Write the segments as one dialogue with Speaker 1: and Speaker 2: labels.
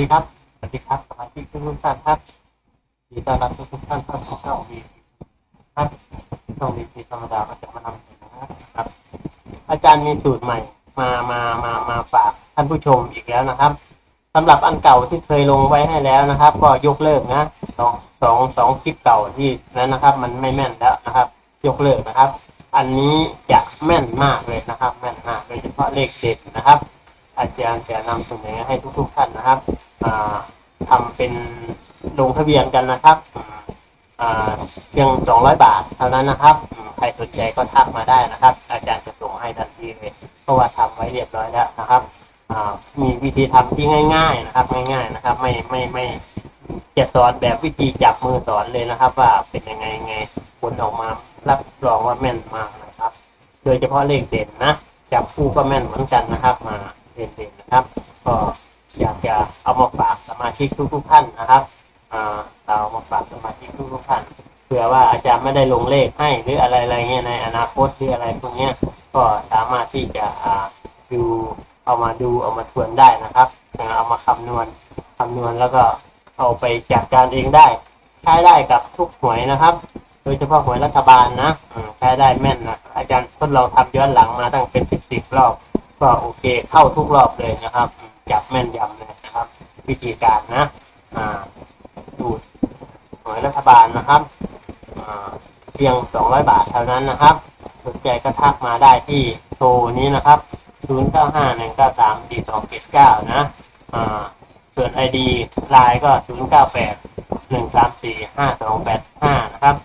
Speaker 1: ดีครับ สวัสดีครับสมาชิกทุกท่านครับดีต้อนรับทุกท่านเข้าสู่ช่องวีครับช่องวีพีธรรมดาก็จะมานำเสนอนะครับ อาจารย์มีสูตรใหม่ มามามามาฝากท่านผู้ชมอีกแล้วนะครับสำหรับอันเก่าที่เคยลงไว้ให้แล้วนะครับ ก็ยกเลิกนะสองสองสองคลิปเก่าที่นั้นนะครับ มันไม่แม่นแล้วนะครับ ยกเลิกนะครับ อันนี้จะแม่นมากเลยนะครับ แม่นมากโดยเฉพาะเลขเด็ดนะครับอาจารย์จะนำเสนอให้ทุกๆท่านนะครับ อ่าทำเป็นลงทะเบียนกันนะครับเพียงสองร้อยบาทเท่านั้นนะครับ ใครสนใจก็ทักมาได้นะครับ อาจารย์จะส่งให้ทันทีเลยเพราะว่าทำไว้เรียบร้อยแล้วนะครับมีวิธีทำที่ง่าย ๆนะครับ ง่าย ๆนะครับ ไม่ไม่ไม่จะสอนแบบวิธีจับมือสอนเลยนะครับ ว่าเป็นยังไงไงผลออกมารับรองว่าแม่นมากนะครับ โดยเฉพาะเลขเด่นนะจับคู่ก็แม่นเหมือนกันนะครับ มาเด่นๆนะครับ ก็ จะเอามาฝากสมาชิกทุกๆท่านนะครับอ่าเรามาฝากสมาชิกทุกๆท่านเผื่อว่าอาจารย์ไม่ได้ลงเลขให้หรืออะไรอะไรเงี้ยในอนาคตหรืออะไรพวกเนี้ยก็สามารถที่จะดูเอามาดูเอามาทวนได้นะครับเอามาคำนวณคำนวณแล้วก็เอาไปจัดการเองได้ ใช้ได้กับทุกหวยนะครับ โดยเฉพาะหวยรัฐบาลนะใช้ได้แม่นนะอาจารย์ทดลองทำย้อนหลังมาตั้งเป็นสิบสิบรอบ ก็โอเคเข้าทุกรอบเลยนะครับ จับแม่นยำเลย วิธีการนะอ่าดูหน่วยรัฐบาลนะครับเพียง 200 บาทเท่านั้นนะครับสนใจก็ทักมาได้ที่โทรนี้นะครับ 0951934279 นะส่วน ID ไลน์ก็ 0981345285 นะครับ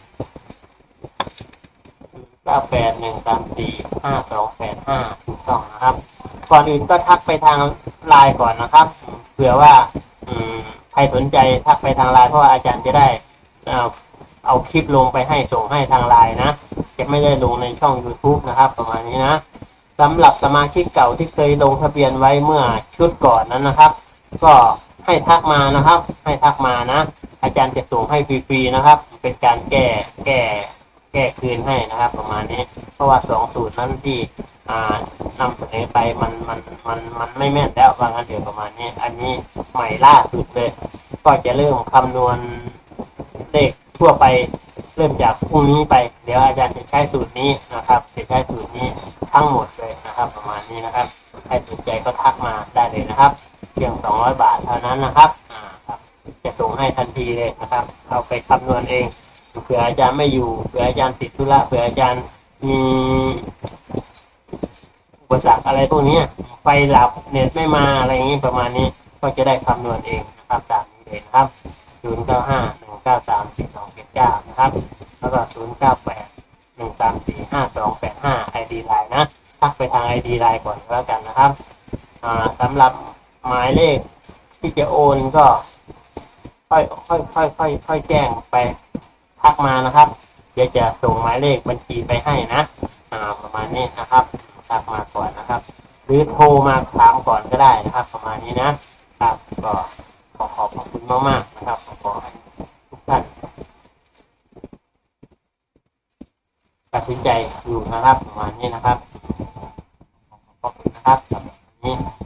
Speaker 1: 981345285ถูกต้องนะครับ ก่อนอื่นก็ทักไปทางไลน์ก่อนนะครับ ผื่อว่าใครสนใจทักไปทางไลน์เพราะอาจารย์จะได้เอาเอาคลิปลงไปให้ส่งให้ทางไลน์นะ จะไม่ได้ลงในช่อง YouTube นะครับ ประมาณนี้นะสำหรับสมาชิกเก่าที่เคยลงทะเบียนไว้เมื่อชุดก่อนนั้นนะครับ ก็ให้ทักมานะครับ ให้ทักมานะ อาจารย์จะส่งให้ฟรีๆนะครับ เป็นการแก้แก้แก้คืนให้นะครับ ประมาณนี้ เพราะว่าสองสูตรนั้นที่ อ่านำเสนอไปมันมันมันมันไม่แม่นแล้วบางอันเดียวประมาณนี้ อันนี้ใหม่ล่าสุดเลย ก็จะเริ่มคำนวณเลขทั่วไปเริ่มจากพรุ่งนี้ไป เดี๋ยวอาจารย์จะใช้สูตรนี้นะครับจะใช้สูตรนี้ทั้งหมดเลยนะครับ ประมาณนี้นะครับใครสนใจก็ทักมาได้เลยนะครับเพียงสองร้อยบาทเท่านั้นนะครับอ่าครับ จะส่งให้ทันทีเลยนะครับ เอาไปคำนวณเองเผื่ออาจารย์ไม่อยู่เผื่ออาจารย์ติดธุระเผื่ออาจารย์มี ปสรรคอะไรพวกนี้ไฟหลับเน็ตไม่มาอะไรอย่างนี้ประมาณนี้ก็จะได้คำนวณเองนะครับตามนี้เลยนะครับ0 9 5 1 9 3 4 2 7 9นะครับ แล้วก็0 9 8 1 3 4 5 2 8 5 ID ไลน์นะทักไปทาง ID ไลน์ก่อนแล้วกันนะครับอ่าสำหรับหมายเลขที่จะโอนก็ค่อยค่อยค่อยค่อยค่อยแจ้งไปทักมานะครับ เดี๋ยวจะส่งหมายเลขบัญชีไปให้นะอ่าประมาณนี้นะครับ ทักมาก่อนนะครับหรือโทรมาถามก่อนก็ได้นะครับ ประมาณนี้นะครับก็ขอขอบคุณมากๆนะครับขอขอให้ทุกท่านตัดสินใจอยู่นะครับประมาณนี้นะครับขอบคุณนะครับสำหรับนี้